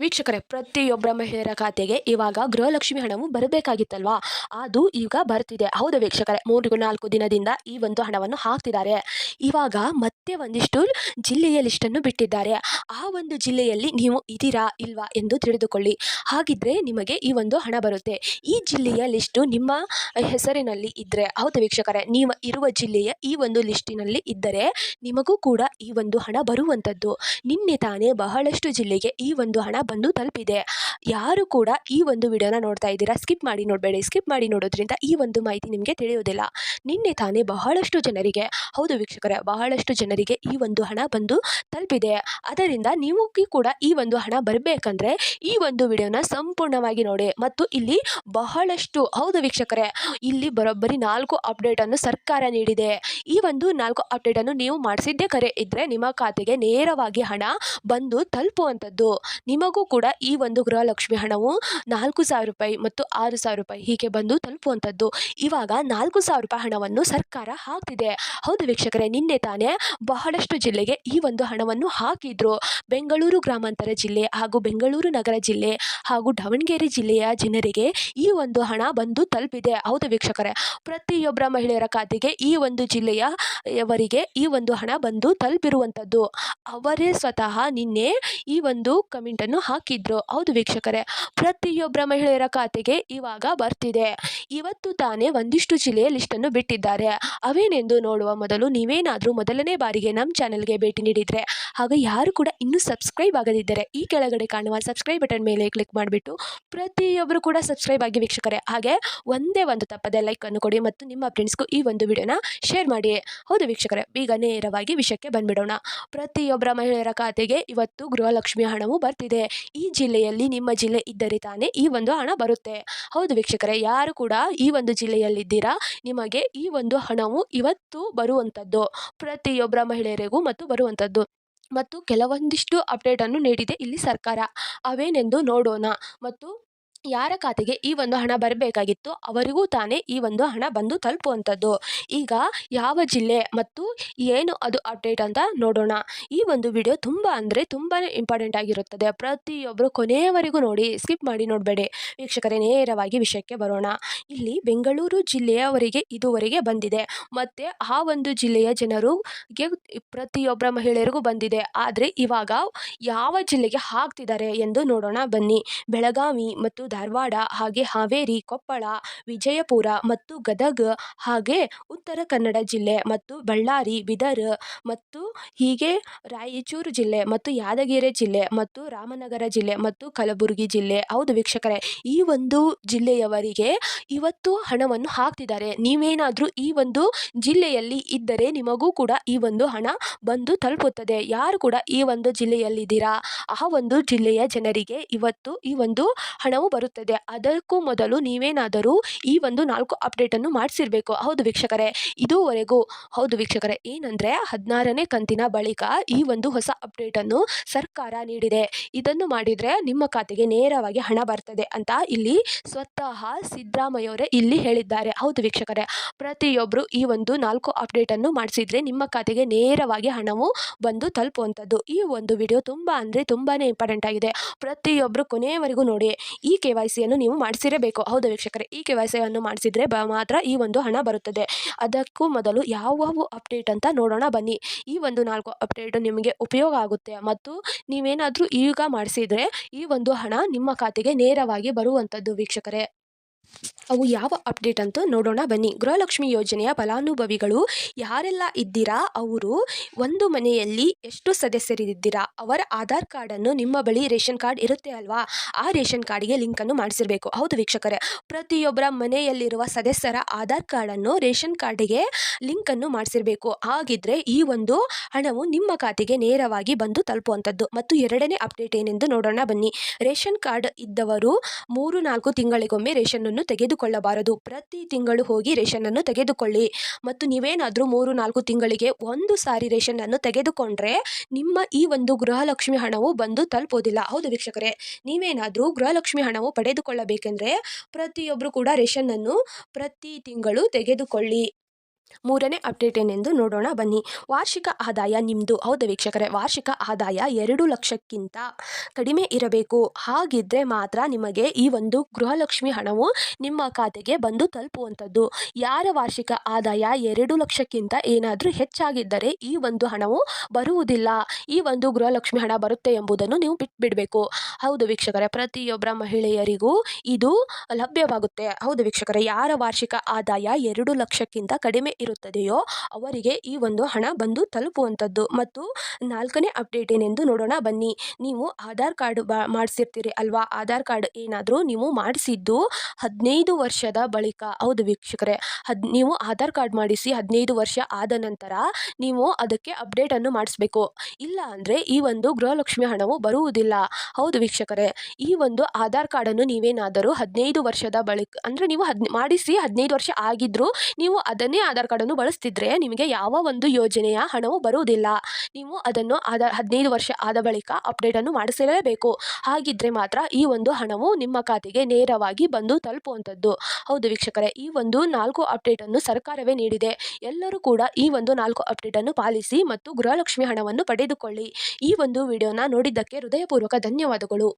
ವೀಕ್ಷಕರೇ ಪ್ರತಿಯೊಬ್ಬರ ಮಹಿಳೆಯರ ಖಾತೆಗೆ ಇವಾಗ ಗೃಹಲಕ್ಷ್ಮಿ ಹಣವು ಬರಬೇಕಾಗಿತ್ತಲ್ವಾ? ಅದು ಈಗ ಬರ್ತಿದೆ. ಹೌದು ವೀಕ್ಷಕರೇ, ಮೂರು ನಾಲ್ಕು ದಿನದಿಂದ ಈ ಒಂದು ಹಣವನ್ನು ಹಾಕ್ತಿದ್ದಾರೆ. ಇವಾಗ ಮತ್ತೆ ಒಂದಿಷ್ಟು ಜಿಲ್ಲೆಯ ಲಿಸ್ಟನ್ನು ಬಿಟ್ಟಿದ್ದಾರೆ. ಆ ಒಂದು ಜಿಲ್ಲೆಯಲ್ಲಿ ನೀವು ಇದ್ದೀರಾ ಇಲ್ವಾ ಎಂದು ತಿಳಿದುಕೊಳ್ಳಿ. ಹಾಗಿದ್ರೆ ನಿಮಗೆ ಈ ಒಂದು ಹಣ ಬರುತ್ತೆ. ಈ ಜಿಲ್ಲೆಯ ಲಿಸ್ಟು ನಿಮ್ಮ ಹೆಸರಿನಲ್ಲಿ ಇದ್ದರೆ ಹೌದು ವೀಕ್ಷಕರೇ, ನೀವು ಇರುವ ಜಿಲ್ಲೆಯ ಈ ಒಂದು ಲಿಸ್ಟಿನಲ್ಲಿ ಇದ್ದರೆ ನಿಮಗೂ ಕೂಡ ಈ ಒಂದು ಹಣ ಬರುವಂಥದ್ದು. ನಿನ್ನೆ ತಾನೇ ಬಹಳಷ್ಟು ಜಿಲ್ಲೆಗೆ ಈ ಒಂದು ಹಣ ಬಂದು ತಲುಪಿದೆ. ಯಾರು ಕೂಡ ಈ ಒಂದು ವಿಡಿಯೋನ ನೋಡ್ತಾ ಇದ್ದೀರಾ, ಸ್ಕಿಪ್ ಮಾಡಿ ನೋಡಬೇಡಿ. ಸ್ಕಿಪ್ ಮಾಡಿ ನೋಡೋದ್ರಿಂದ ಈ ಒಂದು ಮಾಹಿತಿ ನಿಮಗೆ ತಿಳಿಯೋದಿಲ್ಲ. ನಿನ್ನೆ ತಾನೇ ಬಹಳಷ್ಟು ಜನರಿಗೆ, ಹೌದು ವೀಕ್ಷಕರೇ, ಬಹಳಷ್ಟು ಜನರಿಗೆ ಈ ಒಂದು ಹಣ ಬಂದು ತಲುಪಿದೆ. ಅದರಿಂದ ನೀವು ಕೂಡ ಈ ಒಂದು ಹಣ ಬರಬೇಕಂದ್ರೆ ಈ ಒಂದು ವಿಡಿಯೋನ ಸಂಪೂರ್ಣವಾಗಿ ನೋಡಿ. ಮತ್ತು ಇಲ್ಲಿ ಬಹಳಷ್ಟು, ಹೌದು ವೀಕ್ಷಕರೇ, ಇಲ್ಲಿ ಬರೋಬ್ಬರಿ ನಾಲ್ಕು ಅಪ್ಡೇಟನ್ನು ಸರ್ಕಾರ ನೀಡಿದೆ. ಈ ಒಂದು ನಾಲ್ಕು ಅಪ್ಡೇಟನ್ನು ನೀವು ಮಾಡಿಸಿದ್ದೇ ಕರೆ ಇದ್ದರೆ ನಿಮ್ಮ ಖಾತೆಗೆ ನೇರವಾಗಿ ಹಣ ಬಂದು ತಲುಪುವಂಥದ್ದು. ನಿಮಗೂ ಕೂಡ ಈ ಒಂದು ಗೃಹಲಕ್ಷ್ಮಿ ಹಣವು ನಾಲ್ಕು ಸಾವಿರ ರೂಪಾಯಿ ಮತ್ತು ಆರು ಸಾವಿರ ರೂಪಾಯಿ ಹೀಗೆ ಬಂದು ತಲುಪುವಂಥದ್ದು. ಇವಾಗ ನಾಲ್ಕು ಸಾವಿರ ರೂಪಾಯಿ ಹಣವನ್ನು ಸರ್ಕಾರ ಹಾಕ್ತಿದೆ. ಹೌದು ವೀಕ್ಷಕರೇ, ನಿನ್ನೆ ತಾನೇ ಬಹಳಷ್ಟು ಜಿಲ್ಲೆಗೆ ಈ ಒಂದು ಹಣವನ್ನು ಹಾಕಿದ್ರು. ಬೆಂಗಳೂರು ಗ್ರಾಮಾಂತರ ಜಿಲ್ಲೆ ಹಾಗೂ ಬೆಂಗಳೂರು ನಗರ ಜಿಲ್ಲೆ ಹಾಗೂ ದಾವಣಗೆರೆ ಜಿಲ್ಲೆಯ ಜನರಿಗೆ ಈ ಒಂದು ಹಣ ಬಂದು ತಲುಪಿದೆ. ಹೌದು ವೀಕ್ಷಕರೇ, ಪ್ರತಿಯೊಬ್ಬರ ಮಹಿಳೆಯರ ಖಾತೆಗೆ ಈ ಒಂದು ಜಿಲ್ಲೆಯ ಅವರಿಗೆ ಈ ಒಂದು ಹಣ ಬಂದು ತಲುಪಿರುವಂಥದ್ದು. ಅವರೇ ಸ್ವತಃ ನಿನ್ನೆ ಈ ಒಂದು ಕಮೆಂಟನ್ನು ಹಾಕಿದ್ರು. ಹೌದು ವೀಕ್ಷಕರೇ ಪ್ರತಿಯೊಬ್ಬರ ಮಹಿಳೆಯರ ಖಾತೆಗೆ ಇವಾಗ ಬರ್ತಿದೆ. ಇವತ್ತು ತಾನೇ ಒಂದಿಷ್ಟು ಜಿಲ್ಲೆಯ ಲಿಸ್ಟನ್ನು ಬಿಟ್ಟಿದ್ದಾರೆ. ಅವೇನೆಂದು ನೋಡುವ ಮೊದಲು ನೀವೇನಾದರೂ ಮೊದಲನೇ ಬಾರಿಗೆ ನಮ್ಮ ಚಾನಲ್ಗೆ ಭೇಟಿ ನೀಡಿದರೆ ಹಾಗೆ ಯಾರು ಕೂಡ ಇನ್ನೂ ಸಬ್ಸ್ಕ್ರೈಬ್ ಆಗದಿದ್ದರೆ ಈ ಕೆಳಗಡೆ ಕಾಣುವ ಸಬ್ಸ್ಕ್ರೈಬ್ ಬಟನ್ ಮೇಲೆ ಕ್ಲಿಕ್ ಮಾಡಿಬಿಟ್ಟು ಪ್ರತಿಯೊಬ್ಬರು ಕೂಡ ಸಬ್ಸ್ಕ್ರೈಬ್ ಆಗಿ ವೀಕ್ಷಕರೇ. ಹಾಗೆ ಒಂದೇ ಒಂದು ತಪ್ಪದೆ ಲೈಕನ್ನು ಕೊಡಿ ಮತ್ತು ನಿಮ್ಮ ಫ್ರೆಂಡ್ಸ್ಗೂ ಈ ಒಂದು ವಿಡಿಯೋನ ಶೇರ್ ಮಾಡಿ. ಹೌದು ವೀಕ್ಷಕರೇ, ಈಗ ನೇರವಾಗಿ ವಿಷಯಕ್ಕೆ ಬಂದ್ಬಿಡೋಣ. ಪ್ರತಿಯೊಬ್ಬರ ಮಹಿಳೆಯರ ಖಾತೆಗೆ ಇವತ್ತು ಗೃಹಲಕ್ಷ್ಮಿ ಹಣವು ಬರ್ತಿದೆ. ಈ ಜಿಲ್ಲೆಯಲ್ಲಿ ನಿಮ್ಮ ಜಿಲ್ಲೆ ಇದ್ದರೆ ತಾನೇ ಈ ಒಂದು ಹಣ ಬರುತ್ತೆ. ಹೌದು ವೀಕ್ಷಕರೇ, ಯಾರು ಕೂಡ ಈ ಒಂದು ಜಿಲ್ಲೆಯಲ್ಲಿದ್ದೀರಾ, ನಿಮಗೆ ಈ ಒಂದು ಹಣವು ಇವತ್ತು ಬರುವಂಥದ್ದು ಪ್ರತಿಯೊಬ್ಬರ ಮಹಿಳೆಯರಿಗೂ ಮತ್ತು ಬರುವಂಥದ್ದು. ಮತ್ತು ಕೆಲವೊಂದಿಷ್ಟು ಅಪ್ಡೇಟನ್ನು ನೀಡಿದೆ ಇಲ್ಲಿ ಸರ್ಕಾರ. ಅವೇನೆಂದು ನೋಡೋಣ. ಮತ್ತು ಯಾರ ಖಾತೆಗೆ ಈ ಒಂದು ಹಣ ಬರಬೇಕಾಗಿತ್ತು ಅವರಿಗೂ ತಾನೇ ಈ ಒಂದು ಹಣ ಬಂದು ತಲುಪುವಂಥದ್ದು. ಈಗ ಯಾವ ಜಿಲ್ಲೆ ಮತ್ತು ಏನು ಅದು ಅಪ್ಡೇಟ್ ಅಂತ ನೋಡೋಣ. ಈ ಒಂದು ವಿಡಿಯೋ ತುಂಬ ಅಂದರೆ ತುಂಬಾ ಇಂಪಾರ್ಟೆಂಟ್ ಆಗಿರುತ್ತದೆ. ಪ್ರತಿಯೊಬ್ಬರು ಕೊನೆಯವರೆಗೂ ನೋಡಿ, ಸ್ಕಿಪ್ ಮಾಡಿ ನೋಡಬೇಡಿ. ವೀಕ್ಷಕರೇ, ನೇರವಾಗಿ ವಿಷಯಕ್ಕೆ ಬರೋಣ. ಇಲ್ಲಿ ಬೆಂಗಳೂರು ಜಿಲ್ಲೆಯವರಿಗೆ ಇದುವರೆಗೆ ಬಂದಿದೆ. ಮತ್ತು ಆ ಒಂದು ಜಿಲ್ಲೆಯ ಜನರಿಗೆ ಪ್ರತಿಯೊಬ್ಬರ ಮಹಿಳೆಯರಿಗೂ ಬಂದಿದೆ. ಆದರೆ ಇವಾಗ ಯಾವ ಜಿಲ್ಲೆಗೆ ಹಾಕ್ತಿದ್ದಾರೆ ಎಂದು ನೋಡೋಣ ಬನ್ನಿ. ಬೆಳಗಾವಿ ಮತ್ತು ಧಾರವಾಡ, ಹಾಗೆ ಹಾವೇರಿ, ಕೊಪ್ಪಳ, ವಿಜಯಪುರ ಮತ್ತು ಗದಗ, ಹಾಗೆ ಉತ್ತರ ಕನ್ನಡ ಜಿಲ್ಲೆ ಮತ್ತು ಬಳ್ಳಾರಿ, ಬೀದರ್ ಮತ್ತು ಹೀಗೆ ರಾಯಚೂರು ಜಿಲ್ಲೆ ಮತ್ತು ಯಾದಗಿರಿ ಜಿಲ್ಲೆ ಮತ್ತು ರಾಮನಗರ ಜಿಲ್ಲೆ ಮತ್ತು ಕಲಬುರಗಿ ಜಿಲ್ಲೆ, ಹೌದು ವೀಕ್ಷಕರೇ, ಈ ಒಂದು ಜಿಲ್ಲೆಯವರಿಗೆ ಇವತ್ತು ಹಣವನ್ನು ಹಾಕ್ತಿದ್ದಾರೆ. ನೀವೇನಾದರೂ ಈ ಒಂದು ಜಿಲ್ಲೆಯಲ್ಲಿ ಇದ್ದರೆ ನಿಮಗೂ ಕೂಡ ಈ ಒಂದು ಹಣ ಬಂದು ತಲುಪುತ್ತದೆ. ಯಾರು ಕೂಡ ಈ ಒಂದು ಜಿಲ್ಲೆಯಲ್ಲಿದ್ದೀರಾ? ಆ ಒಂದು ಜಿಲ್ಲೆಯ ಜನರಿಗೆ ಇವತ್ತು ಈ ಒಂದು ಹಣವು ಬರುತ್ತದೆ. ಅದಕ್ಕೂ ಮೊದಲು ನೀವೇನಾದರೂ ಈ ಒಂದು ನಾಲ್ಕು ಅಪ್ಡೇಟನ್ನು ಮಾಡಿಸಿರಬೇಕು. ಹೌದು ವೀಕ್ಷಕರೇ, ಇದುವರೆಗೂ, ಹೌದು ವೀಕ್ಷಕರೇ, ಏನಂದರೆ ಹದಿನಾರನೇ ಕಂತಿನ ಬಳಿಕ ಈ ಒಂದು ಹೊಸ ಅಪ್ಡೇಟನ್ನು ಸರ್ಕಾರ ನೀಡಿದೆ. ಇದನ್ನು ಮಾಡಿದರೆ ನಿಮ್ಮ ಖಾತೆಗೆ ನೇರವಾಗಿ ಹಣ ಬರ್ತದೆ ಅಂತ ಇಲ್ಲಿ ಸ್ವತಃ ಸಿದ್ದರಾಮಯ್ಯವರೇ ಇಲ್ಲಿ ಹೇಳಿದ್ದಾರೆ. ಹೌದು ವೀಕ್ಷಕರೇ ಪ್ರತಿಯೊಬ್ಬರು ಈ ಒಂದು ನಾಲ್ಕು ಅಪ್ಡೇಟನ್ನು ಮಾಡಿಸಿದ್ರೆ ನಿಮ್ಮ ಖಾತೆಗೆ ನೇರವಾಗಿ ಹಣವು ಬಂದು ತಲುಪುವಂಥದ್ದು. ಈ ಒಂದು ವಿಡಿಯೋ ತುಂಬ ಅಂದರೆ ತುಂಬಾ ಇಂಪಾರ್ಟೆಂಟ್ ಆಗಿದೆ. ಪ್ರತಿಯೊಬ್ಬರು ಕೊನೆಯವರೆಗೂ ನೋಡಿ, ಈ ಕೆ ವೈ ಸಿಯನ್ನು ನೀವು ಮಾಡಿಸಿರಬೇಕು. ಹೌದು ವೀಕ್ಷಕರೇ, ಈ ಕೆ ವೈ ಸಿಯನ್ನು ಮಾಡಿಸಿದರೆ ಮಾತ್ರ ಈ ಒಂದು ಹಣ ಬರುತ್ತದೆ. ಅದಕ್ಕೂ ಮೊದಲು ಯಾವ ಅಪ್ಡೇಟ್ ಅಂತ ನೋಡೋಣ ಬನ್ನಿ. ಈ ಒಂದು ನಾಲ್ಕು ಅಪ್ಡೇಟ್ ನಿಮಗೆ ಉಪಯೋಗ ಆಗುತ್ತೆ. ಮತ್ತು ನೀವೇನಾದರೂ ಈಗ ಮಾಡಿಸಿದರೆ ಈ ಒಂದು ಹಣ ನಿಮ್ಮ ಖಾತೆಗೆ ನೇರವಾಗಿ ಬರುವಂಥದ್ದು ವೀಕ್ಷಕರೇ. ಅವು ಯಾವ ಅಪ್ಡೇಟ್ ಅಂತ ನೋಡೋಣ. ಬನ್ನಿ. ಗೃಹಲಕ್ಷ್ಮಿ ಯೋಜನೆಯ ಫಲಾನುಭವಿಗಳು ಯಾರೆಲ್ಲ ಇದ್ದೀರಾ? ಅವರು ಒಂದು ಮನೆಯಲ್ಲಿ ಎಷ್ಟು ಸದಸ್ಯರಿದ್ದೀರಾ? ಅವರ ಆಧಾರ್ ಕಾರ್ಡನ್ನು ನಿಮ್ಮ ಬಳಿ ರೇಷನ್ ಕಾರ್ಡ್ ಇರುತ್ತೆ ಅಲ್ವಾ? ಆ ರೇಷನ್ ಕಾರ್ಡ್ಗೆ ಲಿಂಕನ್ನು ಮಾಡಿಸಿರಬೇಕು. ಹೌದು ವೀಕ್ಷಕರೇ. ಪ್ರತಿಯೊಬ್ಬರ ಮನೆಯಲ್ಲಿರುವ ಸದಸ್ಯರ ಆಧಾರ್ ಕಾರ್ಡನ್ನು ರೇಷನ್ ಕಾರ್ಡಿಗೆ ಲಿಂಕನ್ನು ಮಾಡಿಸಿರಬೇಕು. ಹಾಗಿದ್ರೆ ಈ ಒಂದು ಹಣವು ನಿಮ್ಮ ಖಾತೆಗೆ ನೇರವಾಗಿ ಬಂದು ತಲುಪುವಂಥದ್ದು ಮತ್ತು ಎರಡನೇ ಅಪ್ಡೇಟ್ ಏನೆಂದು ನೋಡೋಣ. ಬನ್ನಿ. ರೇಷನ್ ಕಾರ್ಡ್ ಇದ್ದವರು ಮೂರು ನಾಲ್ಕು ತಿಂಗಳಿಗೊಮ್ಮೆ ರೇಷನ್ನನ್ನು ತೆಗೆದುಕೊಳ್ಳಬಾರದು. ಪ್ರತಿ ತಿಂಗಳು ಹೋಗಿ ರೇಷನ್ನನ್ನು ತೆಗೆದುಕೊಳ್ಳಿ. ಮತ್ತು ನೀವೇನಾದರೂ ಮೂರು, ನಾಲ್ಕು ತಿಂಗಳಿಗೆ ಒಂದು ಸಾರಿ ರೇಷನ್ನನ್ನು ತೆಗೆದುಕೊಂಡ್ರೆ ನಿಮ್ಮ ಈ ಒಂದು ಗೃಹಲಕ್ಷ್ಮಿ ಹಣವು ಬಂದು ತಲುಪೋದಿಲ್ಲ. ಹೌದು ವೀಕ್ಷಕರೇ, ನೀವೇನಾದರೂ ಗೃಹಲಕ್ಷ್ಮಿ ಹಣವು ಪಡೆದುಕೊಳ್ಳಬೇಕೆಂದರೆ ಪ್ರತಿಯೊಬ್ಬರು ಕೂಡ ರೇಷನ್ನನ್ನು ಪ್ರತಿ ತಿಂಗಳು ತೆಗೆದುಕೊಳ್ಳಿ. ಮೂರನೇ ಅಪ್ಡೇಟ್ ಏನೆಂದು ನೋಡೋಣ. ಬನ್ನಿ. ವಾರ್ಷಿಕ ಆದಾಯ ನಿಮ್ಮದು ಹೌದು ವೀಕ್ಷಕರೇ, ವಾರ್ಷಿಕ ಆದಾಯ ಎರಡು ಲಕ್ಷಕ್ಕಿಂತ ಕಡಿಮೆ ಇರಬೇಕು. ಹಾಗಿದ್ದರೆ ಮಾತ್ರ ನಿಮಗೆ ಈ ಒಂದು ಗೃಹಲಕ್ಷ್ಮಿ ಹಣವು ನಿಮ್ಮ ಖಾತೆಗೆ ಬಂದು ತಲುಪುವಂಥದ್ದು. ಯಾರ ವಾರ್ಷಿಕ ಆದಾಯ ಎರಡು ಲಕ್ಷಕ್ಕಿಂತ ಏನಾದರೂ ಹೆಚ್ಚಾಗಿದ್ದರೆ ಈ ಒಂದು ಹಣವು ಬರುವುದಿಲ್ಲ. ಈ ಒಂದು ಗೃಹಲಕ್ಷ್ಮಿ ಹಣ ಬರುತ್ತೆ ಎಂಬುದನ್ನು ನೀವು ಬಿಟ್ಬಿಡಬೇಕು. ಹೌದು ವೀಕ್ಷಕರೇ ಪ್ರತಿಯೊಬ್ಬರ ಮಹಿಳೆಯರಿಗೂ ಇದು ಲಭ್ಯವಾಗುತ್ತೆ. ಹೌದು ವೀಕ್ಷಕರೇ, ಯಾರ ವಾರ್ಷಿಕ ಆದಾಯ ಎರಡು ಲಕ್ಷಕ್ಕಿಂತ ಕಡಿಮೆ ಇರುತ್ತದೆಯೋ ಅವರಿಗೆ ಈ ಒಂದು ಹಣ ಬಂದು ತಲುಪುವಂಥದ್ದು. ಮತ್ತು ನಾಲ್ಕನೇ ಅಪ್ಡೇಟ್ ಏನೆಂದು ನೋಡೋಣ ಬನ್ನಿ. ನೀವು ಆಧಾರ್ ಕಾರ್ಡ್ ಮಾಡಿಸಿರ್ತೀರಿ ಅಲ್ವಾ? ಆಧಾರ್ ಕಾರ್ಡ್ ಏನಾದರೂ ನೀವು ಮಾಡಿಸಿದ್ದು ಹದಿನೈದು ವರ್ಷದ ಬಳಿಕ. ಹೌದು ವೀಕ್ಷಕರೇ. ಹದ್ ನೀವು ಆಧಾರ್ ಕಾರ್ಡ್ ಮಾಡಿಸಿ ಹದಿನೈದು ವರ್ಷ ಆದ ನಂತರ ನೀವು ಅದಕ್ಕೆ ಅಪ್ಡೇಟನ್ನು ಮಾಡಿಸ್ಬೇಕು. ಇಲ್ಲ ಅಂದರೆ ಈ ಒಂದು ಗೃಹಲಕ್ಷ್ಮಿ ಹಣವು ಬರುವುದಿಲ್ಲ. ಹೌದು ವೀಕ್ಷಕರೇ. ಈ ಒಂದು ಆಧಾರ್ ಕಾರ್ಡನ್ನು ನೀವೇನಾದರೂ ಹದಿನೈದು ವರ್ಷದ ಬಳಿಕ ಅಂದರೆ ನೀವು ಹದ್ ಮಾಡಿಸಿ ಹದಿನೈದು ವರ್ಷ ಆಗಿದ್ದರೂ ನೀವು ಅದನ್ನೇ ಆಧಾರ್ ಕಾರ್ಡನ್ನು ಬಳಸ್ತಿದ್ರೆ ನಿಮಗೆ ಯಾವ ಒಂದು ಯೋಜನೆಯ ಹಣವು ಬರುವುದಿಲ್ಲ. ನೀವು ಅದನ್ನು ಆದ ಹದಿನೈದು ವರ್ಷ ಆದ ಬಳಿಕ ಅಪ್ಡೇಟನ್ನು ಮಾಡಿಸಲೇಬೇಕು. ಹಾಗಿದ್ದರೆ ಮಾತ್ರ ಈ ಒಂದು ಹಣವು ನಿಮ್ಮ ಖಾತೆಗೆ ನೇರವಾಗಿ ಬಂದು ತಲುಪುವಂಥದ್ದು. ಹೌದು ವೀಕ್ಷಕರೇ, ಈ ಒಂದು ನಾಲ್ಕು ಅಪ್ಡೇಟನ್ನು ಸರ್ಕಾರವೇ ನೀಡಿದೆ. ಎಲ್ಲರೂ ಕೂಡ ಈ ಒಂದು ನಾಲ್ಕು ಅಪ್ಡೇಟನ್ನು ಪಾಲಿಸಿ ಮತ್ತು ಗೃಹಲಕ್ಷ್ಮಿ ಹಣವನ್ನು ಪಡೆದುಕೊಳ್ಳಿ. ಈ ಒಂದು ವಿಡಿಯೋನ ನೋಡಿದ್ದಕ್ಕೆ ಹೃದಯಪೂರ್ವಕ ಧನ್ಯವಾದಗಳು.